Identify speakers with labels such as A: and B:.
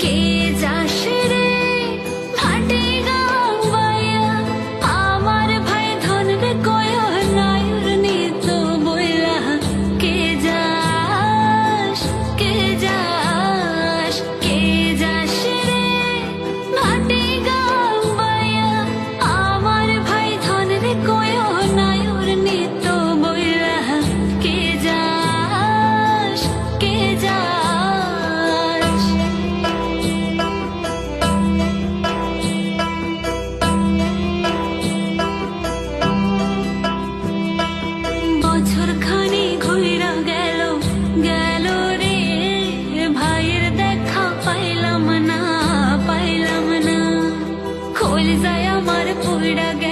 A: কে যাসে বছর খানি ঘুরা গেল রে। ভাইয়ের দেখা পাইলাম না খোল যায় আমার পুরা গে